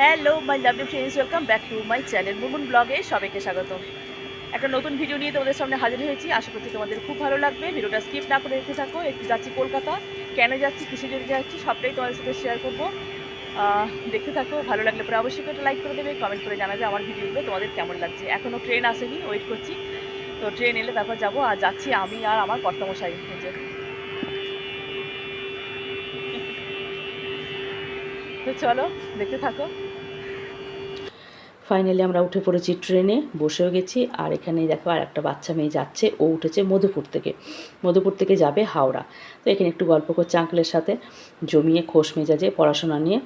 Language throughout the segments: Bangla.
Hello my lovely friends welcome back to my channel Mumun ব্লগে সবাইকে স্বাগত একটা নতুন ভিডিও নিয়ে তোমাদের সামনে হাজির হয়েছি। আশা করছি তোমাদের খুব ভালো লাগবে। ভিডিওটা স্কিপ না করে দেখতে থাকো। একটু যাচ্ছি কলকাতা। কেন যাচ্ছি, কিসের জন্য যাচ্ছি, সবটাই তোমাদের সাথে শেয়ার করব। দেখতে থাকো। ভালো লাগলে পরে অবশ্যই একটা লাইক করে দেবে। কমেন্ট করে জানাবে আমার ভিডিওগুলো তোমাদের কেমন লাগছে। এখনও ট্রেন আসেনি ওয়েট করছি। তো ট্রেন এলে তারপর যাব। আর যাচ্ছি আমি আর আমার কর্তামশাই। যে তো চলো, দেখতে থাকো। ফাইনালি আমরা উঠে পড়েছি ট্রেনে, বসেও গেছি, আর এখানে দেখো আর একটা বাচ্চা মেয়ে যাচ্ছে, ও উঠেছে মধুপুর থেকে। মধুপুর থেকে যাবে হাওড়া। তো এখানে একটু গল্প করছে আঙ্কেলের সাথে, জমিয়ে খোশ মেজাজে পড়াশোনা নিয়ে।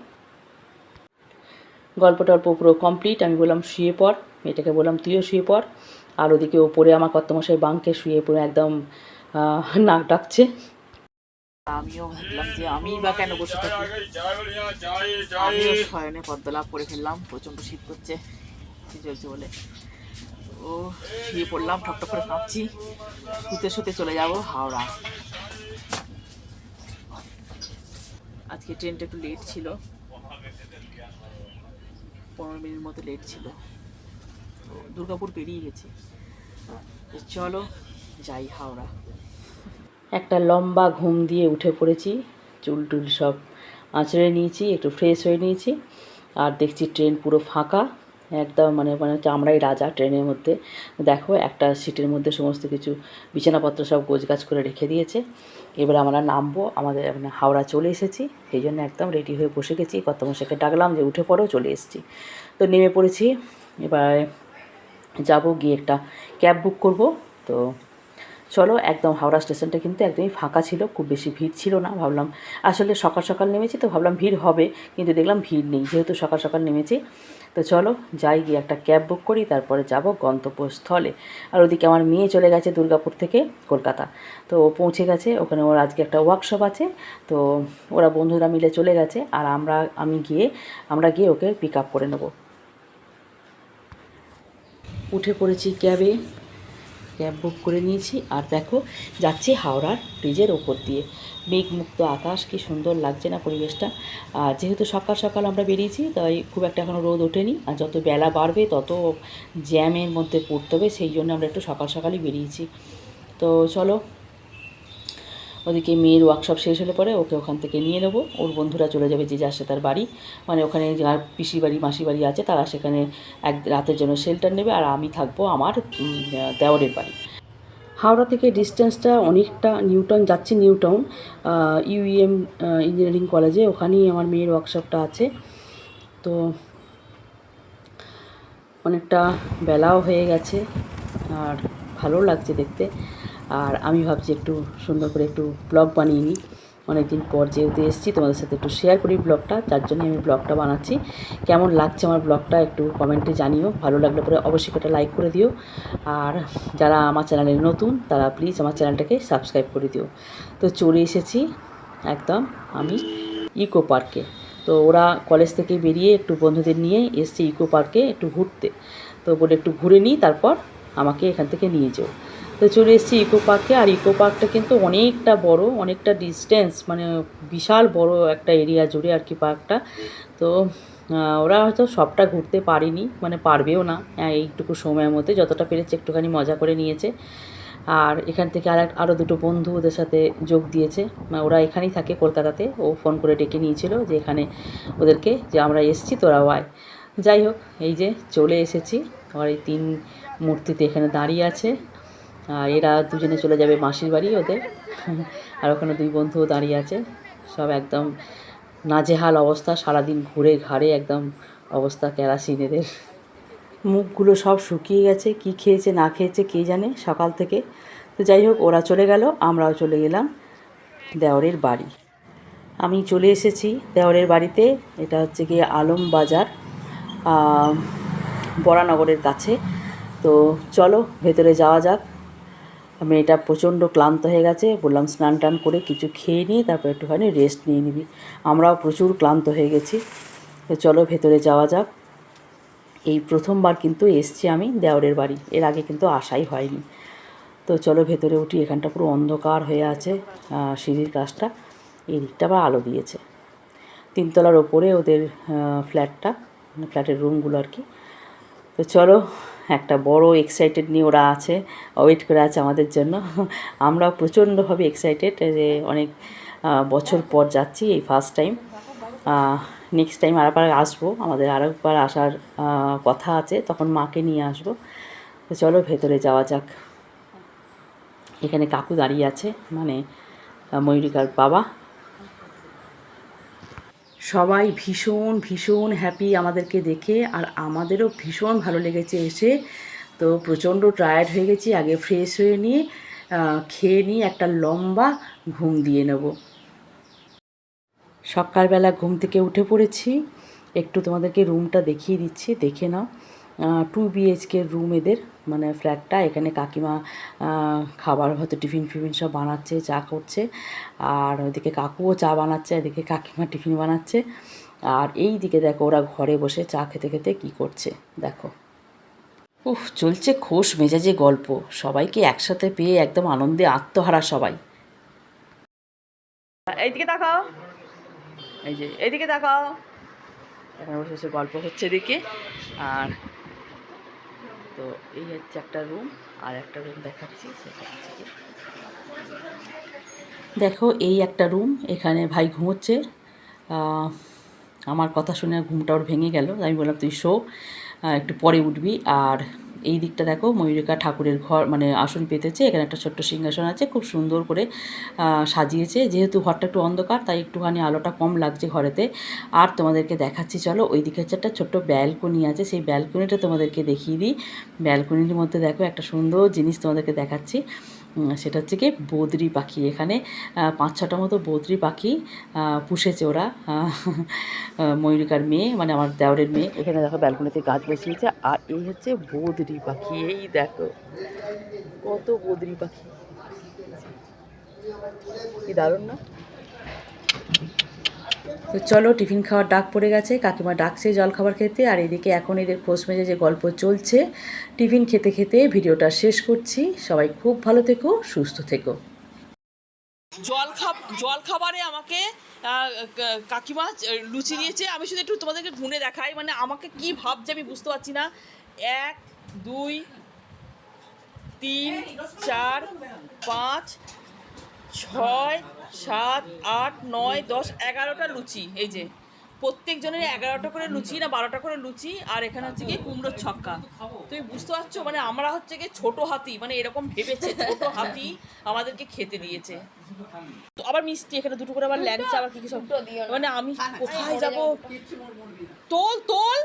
গল্প টল্প পুরো কমপ্লিট আমি বললাম শুয়ে পড়, মেয়েটাকে বললাম তুইও শুয়ে পড়। আর ওদিকে ওপরে আমার কর্তমশাই বাঙ্কে শুয়ে পড়ে একদম নাক ডাকছে। আমিও ভাবলাম যে আমি বা কেন বসে থাকি? আমিও শয়নে পদ্মলাভ করে ফেললাম, প্রচণ্ড শীত করছে চলছে বলে। ও, শুয়ে পড়লাম ঠক করে কাঁপছি শুতে শুতে চলে যাব, হাওড়া। আজকে ট্রেনটা একটু লেট ছিল। পনেরো মিনিট মতো লেট ছিল। দুর্গাপুর পেরিয়ে গেছে। চলো, যাই হাওড়া। একটা লম্বা ঘুম দিয়ে উঠে পড়েছি, চুল টুল সব আঁচড়ে নিয়েছি, একটু ফ্রেশ হয়ে নিয়েছি। আর দেখছি ট্রেন পুরো ফাঁকা, একদম মানে মানে হচ্ছে আমরাই রাজা ট্রেনের মধ্যে। দেখো, একটা সিটের মধ্যে সমস্ত কিছু বিছানাপত্র সব গোছগাছ করে রেখে দিয়েছে। এবার আমরা নামবো, আমাদের মানে হাওড়া চলে এসেছি। সেই জন্য একদম রেডি হয়ে বসে গেছি। কত মশাইকে ডাকলাম যে, উঠে পড়ো, চলে এসেছি। তো নেমে পড়েছি। এবার যাব গিয়ে একটা ক্যাব বুক করব। তো চলো একদম হাওড়া স্টেশনটা কিন্তু একদমই ফাঁকা ছিল, খুব বেশি ভিড় ছিল না, ভাবলাম আসলে সকাল সকাল নেমেছি তো ভাবলাম ভিড় হবে, কিন্তু দেখলাম ভিড় নেই, যেহেতু সকাল সকাল নেমেছি। তো চলো যাই, গিয়ে একটা ক্যাব বুক করি, তারপরে যাব গন্তব্যস্থলে। আর ওদিকে আমার মেয়ে চলে গেছে দুর্গাপুর থেকে কলকাতা। তো পৌঁছে গেছে, ওখানে ওর আজকে একটা ওয়ার্কশপ আছে, তো ওরা বন্ধুরা মিলে চলে গেছে, আর আমরা, আমি গিয়ে, আমরা গিয়ে ওকে পিক আপ করে নেব। উঠে পড়েছি ক্যাবে। ক্যাব বুক করে নিয়েছি। আর দেখো, যাচ্ছি হাওড়ার ব্রিজের ওপর দিয়ে। মেঘমুক্ত আকাশ, কি সুন্দর লাগছে না পরিবেশটা। আর যেহেতু সকাল সকাল আমরা বেরিয়েছি, তাই খুব একটা এখনও রোদ ওঠেনি। আর যত বেলা বাড়বে, তত জ্যামের মধ্যে পড়তে হবে, সেই জন্য আমরা একটু সকাল সকালই বেরিয়েছি। তো চলো ওদিকে মেয়ের ওয়ার্কশপ শেষ হলে পরে ওকে ওখান থেকে নিয়ে নেব। ওর বন্ধুরা চলে যাবে যে যার সে তার বাড়ি। মানে ওখানে যার পিসি বাড়ি মাসি বাড়ি আছে তারা সেখানে এক রাতের জন্য শেল্টার নেবে আর আমি থাকব আমার উম, দেওরের বাড়ি। হাওড়া থেকে ডিস্টেন্সটা অনেকটা নিউটাউন যাচ্ছি নিউটাউন ইউইএম ইঞ্জিনিয়ারিং কলেজে ওখানেই আমার মেয়ের ওয়ার্কশপটা আছে। তো অনেকটা বেলাও হয়ে গেছে আর ভালো লাগছে দেখতে। আর আমি ভাবছি একটু সুন্দর করে একটু ব্লগ বানিয়ে নিই। অনেকদিন পর যেহেতু এসেছি, তোমাদের সাথে একটু শেয়ার করি ব্লগটা তার জন্য আমি ব্লগটা বানাচ্ছি। কেমন লাগছে আমার ব্লগটা একটু কমেন্টে জানিও, ভালো লাগলে পরে অবশ্যই একটা লাইক করে দিও। আর যারা আমার চ্যানেলে নতুন, তারা প্লিজ আমার চ্যানেলটাকে সাবস্ক্রাইব করে দিও। তো চলে এসেছি একদম আমি ইকো পার্কে তো ওরা কলেজ থেকে বেরিয়ে একটু বন্ধুদের নিয়ে এসছে ইকো পার্কে একটু ঘুরতে। তো বলে একটু ঘুরে নিই, তারপর আমাকে এখান থেকে নিয়ে যাও। তো চলে এসেছি ইকো পার্কে, আর ইকো পার্কটা কিন্তু অনেকটা বড়, অনেকটা ডিস্টেন্স মানে বিশাল বড় একটা এরিয়া জুড়ে আর কি পার্কটা। তো ওরা হয়তো সবটা ঘুরতে পারেনি মানে পারবেও না এইটুকু সময়ের মধ্যে, যতটা পেরেছে একটুখানি মজা করে নিয়েছে। আর এখান থেকে আর আরও দুটো বন্ধু ওদের সাথে যোগ দিয়েছে মানে ওরা এখানেই থাকে কলকাতাতে, ও ফোন করে ডেকে নিয়েছিল যে এখানে ওদেরকে, যে আমরা এসছি, তোরাও আয়। যাই হোক, এই যে চলে এসেছি, আর এই তিন মূর্তিতে এখানে দাঁড়িয়ে আছে। আর এরা দুজনে চলে যাবে মাসির বাড়ি ওদের। আর ওখানে দুই বন্ধুও দাঁড়িয়ে আছে। সব একদম নাজেহাল অবস্থা, সারাদিন ঘুরে ঘাড়ে একদম অবস্থা কেরাসিন এদের। মুখগুলো সব শুকিয়ে গেছে, কি খেয়েছে, না খেয়েছে, কে জানে সকাল থেকে। তো যাই হোক, ওরা চলে গেল, আমরাও চলে গেলাম দেওরের বাড়ি। আমি চলে এসেছি দেওরের বাড়িতে, এটা হচ্ছে গিয়ে আলম বাজার বরানগরের কাছে। তো চলো, ভেতরে যাওয়া যাক। মেয়েটা প্রচণ্ড ক্লান্ত হয়ে গেছে। বললাম, স্নান টান করে কিছু খেয়ে নিয়ে তারপর একটুখানি রেস্ট নিয়ে নিবি। আমরাও প্রচুর ক্লান্ত হয়ে গেছি। তো চলো ভেতরে যাওয়া যাক। এই প্রথমবার কিন্তু এসছি আমি দেওরের বাড়ি। এর আগে কিন্তু আসাই হয়নি। তো চলো ভেতরে উঠি, এখানটা পুরো অন্ধকার হয়ে আছে সিঁড়ির কাজটা। এই দিকটা আবার আলো দিয়েছে। তিনতলার ওপরে ওদের ফ্ল্যাটটা ফ্ল্যাটের রুমগুলো আর কি। তো চলো একটা বড় এক্সাইটেড নিয়ে ওরা আছে ওয়েট করে আছে আমাদের জন্য। আমরাও প্রচণ্ডভাবে এক্সাইটেড যে অনেক বছর পর যাচ্ছি এই ফার্স্ট টাইম নেক্সট টাইম আরেকবার আসব, আমাদের আরেকবার আসার কথা আছে, তখন মাকে নিয়ে আসব। তো চলো ভেতরে যাওয়া যাক। এখানে কাকু দাঁড়িয়ে আছে মানে ময়ূরিকার বাবা। সবাই ভীষণ ভীষণ হ্যাপি আমাদেরকে দেখে আর আমাদেরও ভীষণ ভালো লেগেছে এসে। তো প্রচণ্ড টায়ার্ড হয়ে গেছি, আগে ফ্রেশ হয়ে নিয়ে খেয়ে নিয়ে একটা লম্বা ঘুম দিয়ে নেব। সকালবেলা ঘুম থেকে উঠে পড়েছি। একটু তোমাদেরকে রুমটা দেখিয়ে দিচ্ছি, দেখে নাও। টু বিএইচকে রুম এদের মানে ফ্ল্যাটটা এখানে কাকিমা খাবার হয়তো টিফিন ফিফিন সব বানাচ্ছে চা করছে। আর ওইদিকে কাকুও চা বানাচ্ছে এদিকে কাকিমা টিফিন বানাচ্ছে। আর এই দিকে দেখো ওরা ঘরে বসে চা খেতে খেতে কি করছে দেখো। উফ চলছে খোশ মেজাজে গল্প। সবাইকে একসাথে পেয়ে একদম আনন্দে আত্মহারা সবাই। এইদিকে তাকাও। এই যে এইদিকে তাকাও। এখানে বসে বসে গল্প হচ্ছে এদিকে। আর তো এই হচ্ছে একটা রুম আর একটা রুম দেখাচ্ছি, সেটা হচ্ছে দেখো, এই একটা রুম এখানে ভাই ঘুমোচ্ছে। আমার কথা শুনে ঘুমটা ওর ভেঙে গেল আমি বললাম, তুই শো একটু পরে উঠবি। আর এই দিকটা দেখো ময়ূরিকা ঠাকুরের ঘর মানে আসন পেতেছে। এখানে একটা ছোট্ট সিংহাসন আছে, খুব সুন্দর করে সাজিয়েছে। যেহেতু ঘরটা একটু অন্ধকার, তাই একটুখানি আলোটা কম লাগছে ঘরেতে। আর তোমাদেরকে দেখাচ্ছি, চলো ওই দিকে হচ্ছে একটা ছোট্ট ব্যালকনি আছে। সেই ব্যালকনিটা তোমাদেরকে দেখিয়ে দিই। ব্যালকনির মধ্যে দেখো একটা সুন্দর জিনিস তোমাদেরকে দেখাচ্ছি। সেটা হচ্ছে কি বদ্রি পাখি। এখানে পাঁচ ছটা মতো বদ্রি পাখি পুষেছে ওরা। ময়ূরিকার মেয়ে মানে আমার দেওরের মেয়ে। এখানে দেখো ব্যালকনিতে গাছ বসিয়েছে, আর এই হচ্ছে বদ্রি পাখি। এই দেখো, কত বদ্রি পাখি। কি দারুণ না? তো চলো, টিফিন খাওয়ার ডাক পড়ে গেছে। কাকিমা ডাকছে জল খাবার খেতে, আর এদিকে এখন এদের খোঁজ মেজে যে গল্প চলছে, টিফিন খেতে খেতে ভিডিওটা শেষ করছি। সবাই খুব ভালো থেকো, সুস্থ থেকো। জল জল খাবারে আমাকে কাকিমা লুচি দিয়েছে আমি শুধু একটু তোমাদেরকে গুনে দেখাই মানে আমাকে কি ভাবছে আমি বুঝতে পারছি না। এক, দুই, তিন, চার, পাঁচ ছয়, সাত, আট, নয়, দশ, এগারোটা লুচি, এই যে। প্রত্যেকজনের এগারোটা করে লুচি না বারোটা করে লুচি, আর এখানে হচ্ছে কি কুমড়োর ছক্কা। তুমি বুঝতে পারছ? মানে আমরা হচ্ছে কি ছোট হাতি মানে এরকম ভেবেছে ছোট হাতি আমাদেরকে খেতে দিয়েছে। তো আবার মিষ্টি, এখানে দুটো করে আবার ল্যাংচা, আবার কি কি সব? মানে আমি কোথায় যাব? তোল তোল!